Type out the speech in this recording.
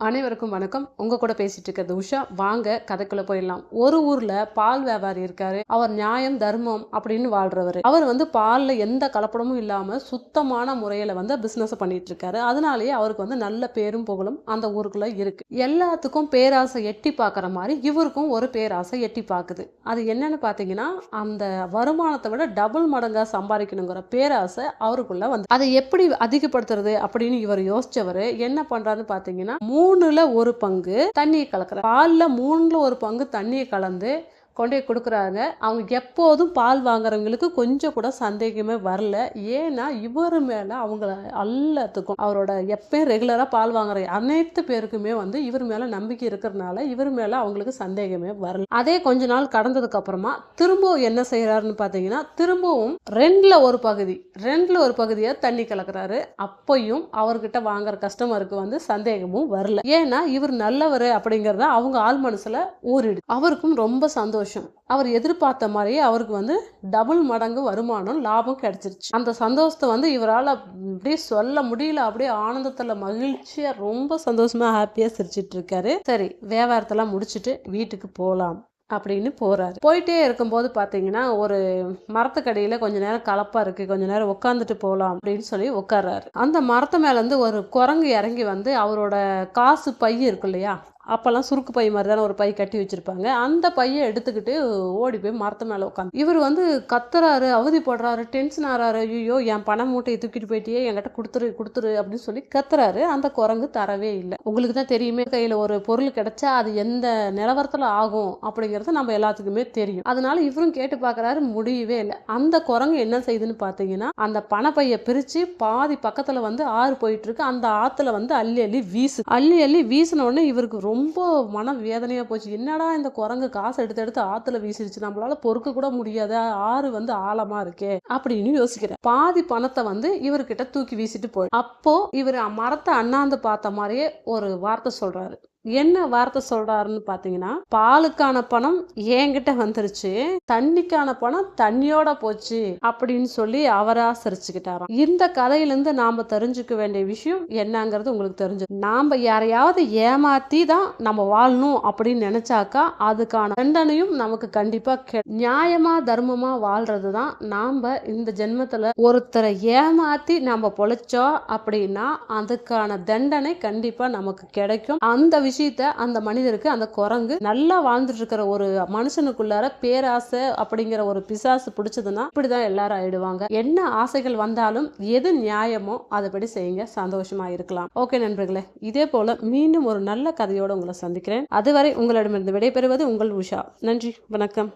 அனைவருக்கும் வணக்கம். உங்க கூட பேசிட்டு இருக்கிறது உஷா. வாங்க கதைக்குள்ள போயிடலாம். ஒரு ஊர்ல பால் வியாபாரி இருக்காரு. அவர் நியாயம் தர்மம் அப்படின்னு வாழ்றவர். அவர் வந்து பால்ல எந்த கலப்படமும் இல்லாம சுத்தமான முறையில வந்து பிசினஸ் பண்ணிட்டு இருக்காரு. அதனாலேயே அவருக்கு வந்து நல்ல பேரும் புகழும் அந்த ஊருக்குள்ள இருக்கு. எல்லாத்துக்கும் பேராசை எட்டி பார்க்குற மாதிரி இவருக்கும் ஒரு பேராசை எட்டி பார்க்குது. அது என்னன்னு பார்த்தீங்கன்னா அந்த வருமானத்தை விட டபுள் மடங்கா சம்பாதிக்கணுங்கிற பேராசை அவருக்குள்ள வந்து அதை எப்படி அதிகப்படுத்துறது அப்படின்னு இவர் யோசிச்சவர் என்ன பண்றாருன்னு பார்த்தீங்கன்னா மூணுல ஒரு பங்கு தண்ணியை கலக்கிறேன் பாலில் மூணுல ஒரு பங்கு தண்ணியை கலந்து கொண்டு போய் கொடுக்குறாங்க. அவங்க எப்போதும் பால் வாங்குறவங்களுக்கு கொஞ்சம் கூட சந்தேகமே வரல. ஏன்னா இவர் மேலே அவங்கள எல்லாத்துக்கும் அவரோட எப்பயும் ரெகுலராக பால் வாங்குற அனைத்து பேருக்குமே வந்து இவர் மேலே நம்பிக்கை இருக்கிறதுனால இவர் மேலே அவங்களுக்கு சந்தேகமே வரல. அதே கொஞ்ச நாள் கடந்ததுக்கு அப்புறமா திரும்பவும் என்ன செய்கிறாருன்னு பார்த்தீங்கன்னா திரும்பவும் ரெண்டில் ஒரு பகுதி ரெண்டில் ஒரு பகுதியை தண்ணி கலக்குறாரு. அப்பையும் அவர்கிட்ட வாங்குற கஸ்டமருக்கு வந்து சந்தேகமும் வரல. ஏன்னா இவர் நல்லவர் அப்படிங்கிறத அவங்க ஆள் மனசில் ஊறிடு அவருக்கும் ரொம்ப சந்தோஷம். அவர் எதிர்பார்த்த மாதிரியே அவருக்கு வந்து டபுள் மடங்கு வருமானம் லாபம் கிடைச்சிருச்சு. அந்த சந்தோஷத்தை வந்து இவரால் அப்படியே சொல்ல முடியல. அப்படியே ஆனந்தத்தில் மகிழ்ச்சியாக ரொம்ப சந்தோஷமாக ஹாப்பியாக சிரிச்சிட்டு இருக்காரு சரி வியாபாரத்தெல்லாம் முடிச்சுட்டு வீட்டுக்கு போகலாம் அப்படின்னு போகிறாரு போயிட்டே இருக்கும்போது பார்த்தீங்கன்னா ஒரு மரத்துக்கடியில் கொஞ்ச நேரம் கலப்பாக இருக்குது கொஞ்ச நேரம் உட்காந்துட்டு போகலாம் அப்படின்னு சொல்லி உட்கார்றாரு அந்த மரத்து மேலேருந்து ஒரு குரங்கு இறங்கி வந்து அவரோட காசு பை இருக்கு இல்லையா? அப்போல்லாம் சுருக்கு பை மாதிரி தானே ஒரு பை கட்டி வச்சுருப்பாங்க. அந்த பையை எடுத்துக்கிட்டு ஓடி போய் மரத்து மேலே உட்காந்து இவர் வந்து கத்துறாரு அவதிப்படுறாரு டென்ஷன் ஆறாரு. ஐயோ என் பணம் மூட்டையை தூக்கிட்டு போயிட்டே என்கிட்ட கொடுத்துரு கொடுத்துரு அப்படின்னு சொல்லி கத்துறாரு. அந்த குரங்கு தரவே இல்லை. உங்களுக்கு தான் தெரியுமே கையில் ஒரு பொருள் கிடைச்சா அது எந்த நிலவரத்தில் ஆகும் அப்படிங்கிறது நம்ம எல்லாத்துக்குமே தெரியும். அதனால இவரும் கேட்டு பார்க்குறாரு முடியவே இல்லை. அந்த குரங்கு என்ன செய்யுதுன்னு பார்த்தீங்கன்னா அந்த பணப்பையை பிரித்து பாதி பக்கத்தில் வந்து ஆறு போயிட்டு இருக்கு. அந்த ஆற்றுல வந்து அள்ளி அள்ளி வீசு. அள்ளி அள்ளி வீசின உடனே இவருக்கு ரொம்ப மன வேதனையா போச்சு. என்னடா இந்த குரங்கு காசு எடுத்து எடுத்து ஆத்துல வீசிடுச்சு நம்மளால பொறுக்க கூட முடியாத ஆறு வந்து ஆழமா இருக்கே அப்படின்னு யோசிக்கிறேன். பாதி பணத்தை வந்து இவர்கிட்ட தூக்கி வீசிட்டு போய். அப்போ இவர் மரத்தை அண்ணாந்து பார்த்த மாதிரியே ஒரு வார்த்தை சொல்றாரு. என்ன வார்த்தை சொல்றாருன்னு பாத்தீங்கன்னா பாலுக்கான பணம் என்கிட்ட வந்துருச்சு தண்ணிக்கான பணம் தண்ணியோட போச்சு அப்படின்னு சொல்லி அவரா சிரிச்சுக்கிட்டாராம். இந்த கதையிலேருந்து நாம் நாம தெரிஞ்சுக்க வேண்டிய விஷயம் என்னங்கிறது உங்களுக்கு தெரிஞ்சு நாம யாரையாவது ஏமாத்தி தான் நம்ம வாழணும் அப்படின்னு நினைச்சாக்கா அதுக்கான தண்டனையும் நமக்கு கண்டிப்பா கெ நியாயமா தர்மமா வாழ்றது தான் நாம இந்த ஜென்மத்துல ஒருத்தரை ஏமாத்தி நம்ம பொழைச்சோம் அப்படின்னா அதுக்கான தண்டனை கண்டிப்பா நமக்கு கிடைக்கும். அந்த விஷயம் விஷயத்த அந்த மனிதருக்கு அந்த குரங்கு நல்லா வாழ்ந்துட்டு இருக்கிற ஒரு மனுஷனுக்குள்ளார பேராசை அப்படிங்கிற ஒரு பிசாசு பிடிச்சதுன்னா இப்படிதான் எல்லாரும் ஆயிடுவாங்க. என்ன ஆசைகள் வந்தாலும் எது நியாயமோ அதுபடி செய்யுங்க. சந்தோஷமா இருக்கலாம். ஓகே நண்பர்களே இதே போல மீண்டும் ஒரு நல்ல கதையோட உங்களை சந்திக்கிறேன். அதுவரை உங்களிடமிருந்து விடைபெறுவது உங்கள் உஷா. நன்றி வணக்கம்.